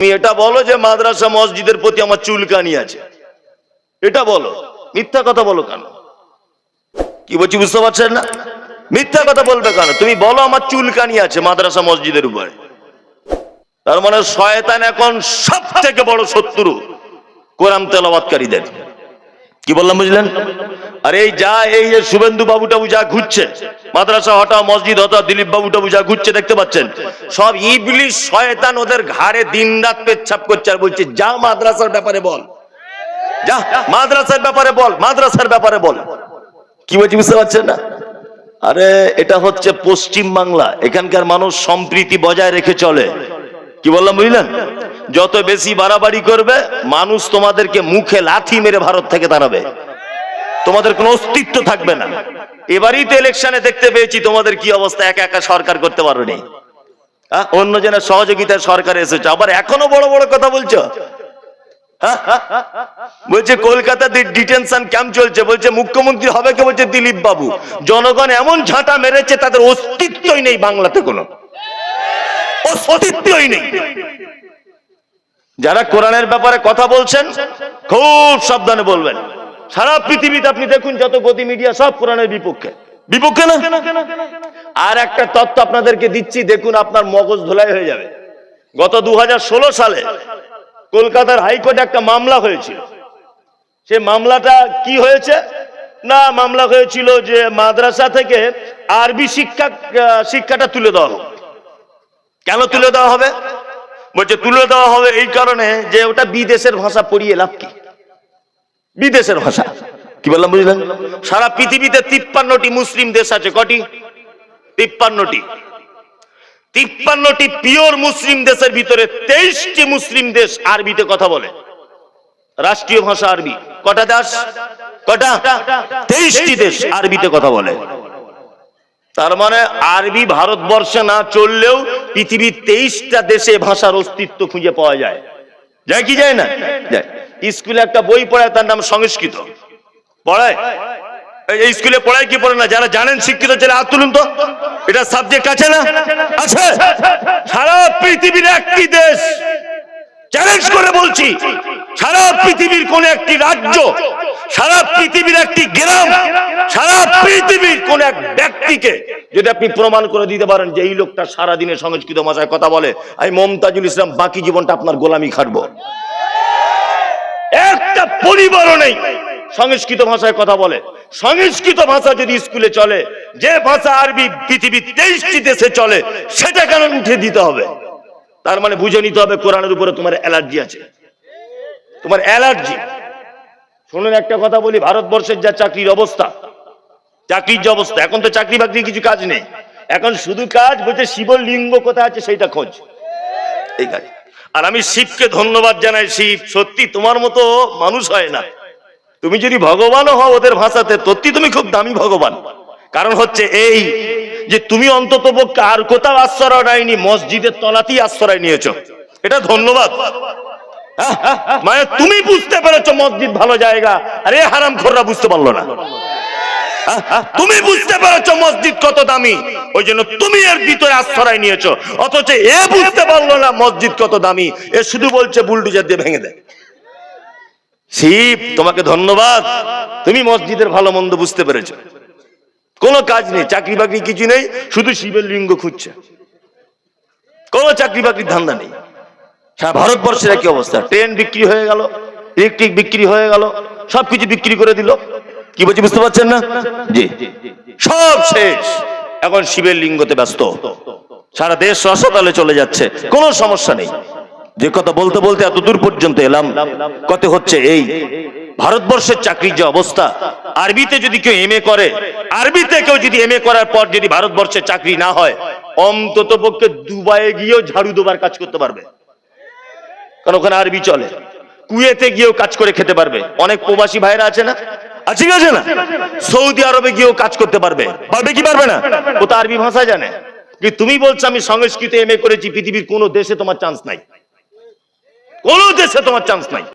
তুমি এটা বলো যে মাদ্রাসা, মসজিদের প্রতি আমার চুলকানি আছে। এটা বলো। মিথ্যা কথা বলো কেন? কি বলছি, বুঝতে পারছেন না? মিথ্যা কথা বলবে কেন? তুমি বলো আমার চুলকানি আছে মাদ্রাসা, মসজিদের উপরে। তার মানে শয়তান এখন সব থেকে বড় শত্রু কোরআন তেলাবাতকারীদের কি বললাম, বুঝলেন? আর এই যা, এই যে শুভেন্দু বাবু টাবু যা ঘুরছে, মাদ্রাসা হটা, মসজিদ হটা, দিলীপ বাবু টাবু যা ঘুরছে, দেখতে পাচ্ছেন? সব ইবলিশ শয়তান ওদের ঘাড়ে দিন রাত পেচ্ছাপ করছে আর বলছে, যা মাদ্রাসার ব্যাপারে বল। যা, মাদ্রাসার ব্যাপারে বল, মাদ্রাসার ব্যাপারে বল। কি বলছি বুঝতে পারছেন না? আরে এটা হচ্ছে পশ্চিম বাংলা, এখানকার মানুষ সম্প্রীতি বজায় রেখে চলে। কি বললাম, বুঝলেন? যত বেশি বাড়াবাড়ি করবে, মানুষ তোমাদেরকে মুখে লাথি মেরে ভারত থেকে দাঁড়াবে তোমাদের কোনো অস্তিত্ব থাকবে না। এবারই তো ইলেকশনে দেখতে পেয়েছি তোমাদের কি অবস্থা? একা একা সরকার করতে পারোনি হ্যাঁ? অন্য জনের সহযোগিতায় সরকার এসেছে। আবার এখনও বড় বড় কথা বলছো? হ্যাঁ? বলছে কলকাতাতে ডিটেনশন ক্যাম্প চলছে। বলছে, মুখ্যমন্ত্রী হবে কে? বলছে, দিলীপ বাবু। জনগণ এমন ঝাঁটা মেরেছে, তাদের অস্তিত্বই নেই বাংলাতে কোনো। অস্তিত্বই নেই। যারা কোরআনের ব্যাপারে কথা বলছেন, খুব সাবধানে বলবেন। সারা পৃথিবীতে আপনি দেখুন যত গতি মিডিয়া সব কোরআনের বিপক্ষে। বিপক্ষে না? আর একটা তত্ত্ব আপনাদেরকে দিচ্ছি দেখুন আপনার মগজ ধোলাই হয়ে যাবে। গত দু হাজার ষোলো সালে কলকাতার হাইকোর্টে একটা মামলা হয়েছিল। সে মামলাটা কি হয়েছে? না মামলা হয়েছিল যে মাদ্রাসা থেকে আরবি শিক্ষা শিক্ষাটা তুলে দেওয়া হবে কেন তুলে দেওয়া হবে? বলছে তুলে দেওয়া হবে এই কারণে যে ওটা বিদেশের ভাষা পড়িয়ে লাভ কি? বিদেশের ভাষা। কি বললাম, বুঝলেন? সারা পৃথিবীতে তিপ্পান্নটি মুসলিম দেশ আছে, কটি? তিপ্পান্নটি। তিপ্পান্নটি পিওর মুসলিম দেশের ভিতরে তেইশটি মুসলিম দেশ আরবিতে কথা বলে। রাষ্ট্রীয় ভাষা আরবি। কটা দেশ? কটা? তেইশটি দেশ আরবিতে কথা বলে। তার মানে আরবি ভারতবর্ষে না চললেও পৃথিবীর তেইশটা দেশে ভাষার অস্তিত্ব খুঁজে পাওয়া যায়। যায় কি যায় না? যায়। স্কুলে একটা বই পড়ায় তার নাম সংস্কৃত। পড়ায়? স্কুলে পড়ায় কি পড়ে না? যারা জানেন শিক্ষিত ছেলে, হাত তুলুন তো। এটা সাবজেক্ট আছে না? আছে। সারা পৃথিবীর একটি দেশ। চ্যালেঞ্জ করে বলছি, সারা পৃথিবীর কোন একটি রাজ্য, সারা পৃথিবীর একটি গ্রাম, সারা পৃথিবীর কোন এক ব্যক্তিকে যদি আপনি প্রমাণ করে দিতে পারেন যে এই লোকটা সারা দিনে সংস্কৃত ভাষায় কথা বলে, আমি মমতাজুল ইসলাম বাকি জীবনটা আপনার গোলামি খাটবো। একটা পরিবারও নেই। সংস্কৃত ভাষায় কথা বলে। সংস্কৃত ভাষা যদি স্কুলে চলে, যে ভাষা আরবি পৃথিবীর তেইশটি দেশে চলে, সেটা কেন উঠে দিতে হবে? তার মানে বুঝে নিতে হবে কোরআনের উপরে তোমার অ্যালার্জি আছে। তোমার অ্যালার্জি। শুনুন, একটা কথা বলি, ভারতবর্ষের যা চাকরির অবস্থা, চাকরির যে অবস্থা, এখন তো চাকরি বাকরি কিছু কাজ নেই। এখন শুধু কাজ বলছে শিবলিঙ্গ কোথায় আছে সেইটা খোঁজ। এই কাজ। আর আমি শিবকে ধন্যবাদ জানাই, শিব, সত্যি তোমার মতো মানুষ হয় না। তুমি যদি ভগবানও হও ওদের ভাষাতে, সত্যি তুমি খুব দামি ভগবান। কারণ হচ্ছে এই যে তুমি অন্তত পক্ষে আর কোথাও আশ্রয় নেয়নি, মসজিদের তলাতেই আশ্রয় নিয়েছ। এটা ধন্যবাদ। হ্যাঁ? মানে তুমি বুঝতে পেরেছ মসজিদ ভালো জায়গা। আরে হারাম খোররা বুঝতে পারল না? তুমি বুঝতে পেরেছ মসজিদ কত দামি? ওই জন্য তুমি এর ভিতরে আশ্রয় নিয়েছো। অথচ এ বুঝতে পারল না মসজিদ কত দামি। এ শুধু বলছে বুলডুজার দিয়ে ভেঙে দেয়। শিব, তোমাকে ধন্যবাদ। তুমি মসজিদের ভালো মন্দ বুঝতে পেরেছ। কোনো কাজ নেই, চাকরি বাকরি কিছু নেই, শুধু শিবের লিঙ্গ খুঁজছে। কোনো চাকরি বাকরির ধান্দা নেই। সারা ভারতবর্ষের একই অবস্থা। ট্রেন বিক্রি হয়ে গেল, ইলেকট্রিক বিক্রি হয়ে গেল, সবকিছু বিক্রি করে দিল। কি বলছি বুঝতে পারছেন না? জি। সব শেষ। এখন শিবের লিঙ্গতে ব্যস্ত। সারা দেশ রসতালে চলে যাচ্ছে। কোনো সমস্যা নেই। যে কথা বলতে বলতে এত দূর পর্যন্ত এলাম। কত হচ্ছে এই। ভারতবর্ষের চাকরির যে অবস্থা, আরবিতে যদি কেউ এম করে, আরবিতে কেউ যদি এম করার পর যদি ভারতবর্ষের চাকরি না হয়, অন্তত পক্ষে দুবাইয়ে গিয়েও ঝাড়ু দেবার কাজ করতে পারবে। কারণ ওখানে আরবি চলে। কুয়েতে গিয়েও কাজ করে খেতে পারবে। অনেক প্রবাসী ভাইরা আছে না? আছে কি আছে না? সৌদি আরবে গিয়েও কাজ করতে পারবে। পারবে কি পারবে না? ও তো আরবি ভাষা জানে। তুমি বলছো আমি সংস্কৃত এম করেছি, পৃথিবীর কোনো দেশে তোমার চান্স নাই। কোন দেশে তোমার চান্স নাই।